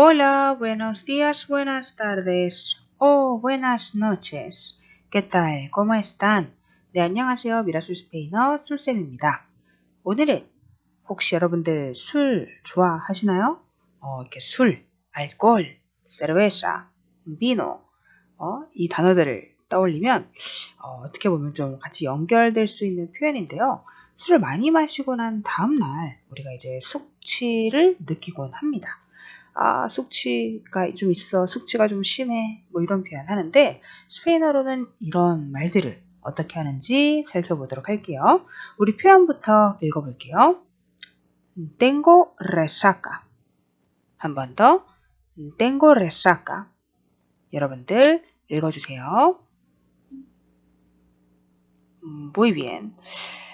Hola, buenos días, buenas tardes, o buenas noches. ¿Qué tal? ¿Cómo están? 네, 안녕하세요. 미라술 스페인어 술쌤입니다. 오늘은 혹시 여러분들 술 좋아하시나요? 어, 이렇게 술, 알코올, 비노, 어, 이 단어들을 떠올리면 어, 떻게 보면 좀 같이 연결될 수 있는 표현인데요. 술을 많이 마시고 난 다음 날 우리가 이제 숙취를 느끼곤 합니다. 아, 숙취가 좀 있어, 숙취가 좀 심해, 뭐 이런 표현 하는데, 스페인어로는 이런 말들을 어떻게 하는지 살펴보도록 할게요. 우리 표현부터 읽어볼게요. tengo resaca. 한 번 더. tengo resaca. 여러분들 읽어주세요. muy bien.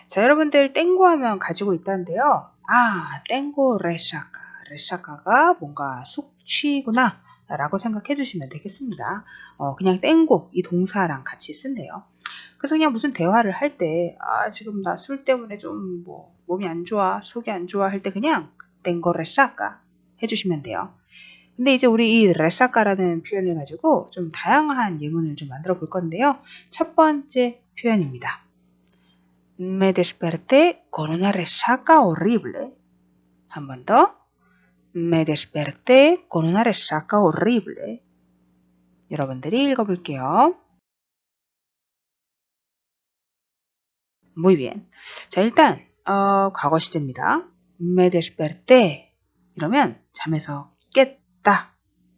자, 여러분들 땡고 하면 가지고 있다는데요. 아, 땡고 레사카. 레사카가 뭔가 숙취구나 라고 생각해 주시면 되겠습니다. 어, 그냥 땡고 이 동사랑 같이 쓴대요. 그래서 그냥 무슨 대화를 할 때, 아, 지금 나 술 때문에 좀 뭐, 몸이 안 좋아, 속이 안 좋아 할 때 그냥 땡고 레사카 해 주시면 돼요. 근데 이제 우리 이 레사카라는 표현을 가지고 좀 다양한 예문을 좀 만들어 볼 건데요. 첫 번째 표현입니다. Me desperté con una resaca horrible. 한 번 더. Me desperté con una resaca horrible. 여러분들이 읽어볼게요. Muy bien. 자, 일단 어, 과거 시제입니다. Me desperté 이러면 잠에서 깼다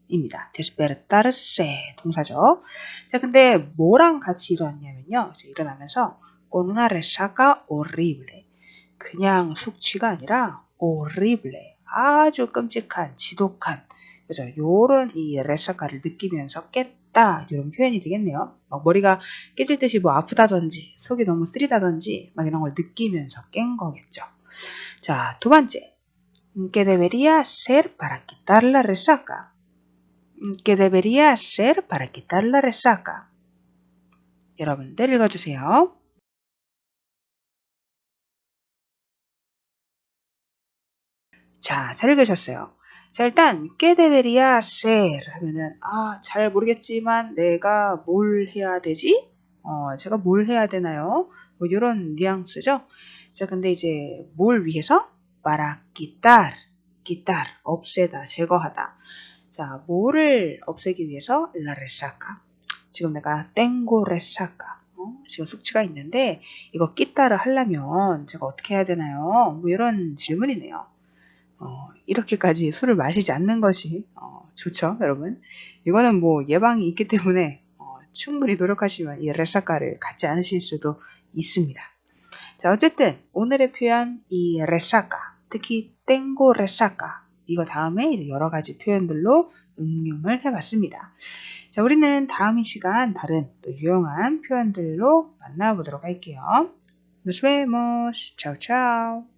입니다. despertarse 동사죠. 자, 근데 뭐랑 같이 일어났냐면요. 이제 일어나면서 con una resaca horrible 그냥 숙취가 아니라 horrible 아주 끔찍한, 지독한, 그죠? 요런 이 레사카를 느끼면서 깼다. 이런 표현이 되겠네요. 막 머리가 깨질 듯이 뭐 아프다든지, 속이 너무 쓰리다든지, 막 이런 걸 느끼면서 깬 거겠죠. 자, 두 번째. ¿Qué debería ser para quitar la resaca? ¿Qué debería ser para quitar la resaca? 여러분들 읽어주세요. 자, 잘 읽으셨어요. 자, 일단 깨데베리아 셀 하면은 아, 잘 모르겠지만 내가 뭘 해야 되지? 어, 제가 뭘 해야 되나요? 뭐 이런 뉘앙스죠. 자, 근데 이제 뭘 위해서? para quitar, quitar, 없애다, 제거하다. 자, 뭐를 없애기 위해서? la resaca. 지금 내가 tengo resaca. 어? 지금 숙취가 있는데 이거 끼따를 하려면 제가 어떻게 해야 되나요? 뭐 이런 질문이네요. 어, 이렇게까지 술을 마시지 않는 것이 어, 좋죠, 여러분. 이거는 뭐 예방이 있기 때문에 어, 충분히 노력하시면 이 레사카를 갖지 않으실 수도 있습니다. 자, 어쨌든 오늘의 표현 이 레사카, 특히 땡고 레사카 이거 다음에 여러 가지 표현들로 응용을 해봤습니다. 자, 우리는 다음 이 시간 다른 또 유용한 표현들로 만나보도록 할게요. Nos vemos. Chao, chao.